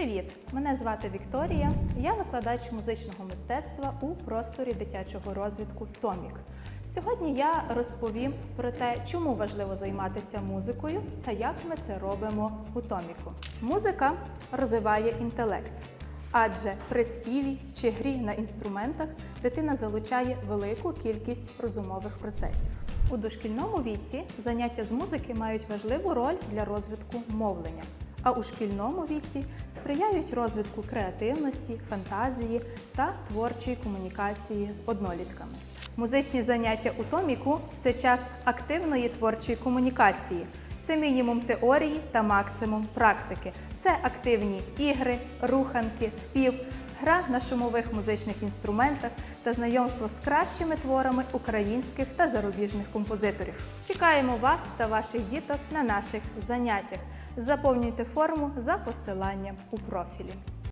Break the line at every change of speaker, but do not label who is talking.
привіт! Мене звати Вікторія. Я викладач музичного мистецтва у просторі дитячого розвитку Томік. Сьогодні я розповім про те, чому важливо займатися музикою та як ми це робимо у Томіку. Музика розвиває інтелект, адже при співі чи грі на інструментах дитина залучає велику кількість розумових процесів. У дошкільному віці заняття з музики мають важливу роль для розвитку мовлення, а у шкільному віці сприяють розвитку креативності, фантазії та творчої комунікації з однолітками. Музичні заняття у Томіку це час активної творчої комунікації. Це мінімум теорії та максимум практики. Це активні ігри, руханки, спів, гра на шумових музичних інструментах та знайомство з кращими творами українських та зарубіжних композиторів. Чекаємо вас та ваших діток на наших заняттях. Заповнюйте форму за посиланням у профілі.